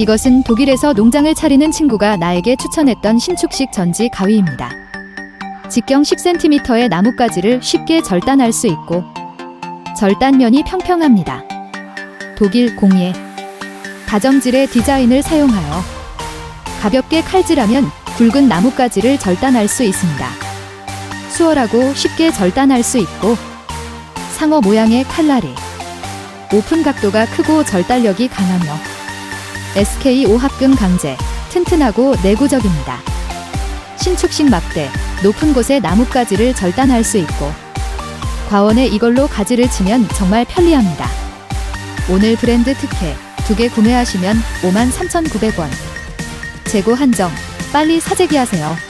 이것은 독일에서 농장을 차리는 친구가 나에게 추천했던 신축식 전지 가위입니다. 직경 10cm의 나뭇가지를 쉽게 절단할 수 있고 절단면이 평평합니다. 독일 공예 다정질의 디자인을 사용하여 가볍게 칼질하면 굵은 나뭇가지를 절단할 수 있습니다. 수월하고 쉽게 절단할 수 있고 상어 모양의 칼날이 오픈 각도가 크고 절단력이 강하며 SK 오합금 강제 튼튼하고 내구적입니다. 신축식 막대 높은 곳에 나뭇가지를 절단할 수 있고 과원에 이걸로 가지를 치면 정말 편리합니다. 오늘 브랜드 특혜 두 개 구매하시면 53,900원 재고 한정 빨리 사재기하세요.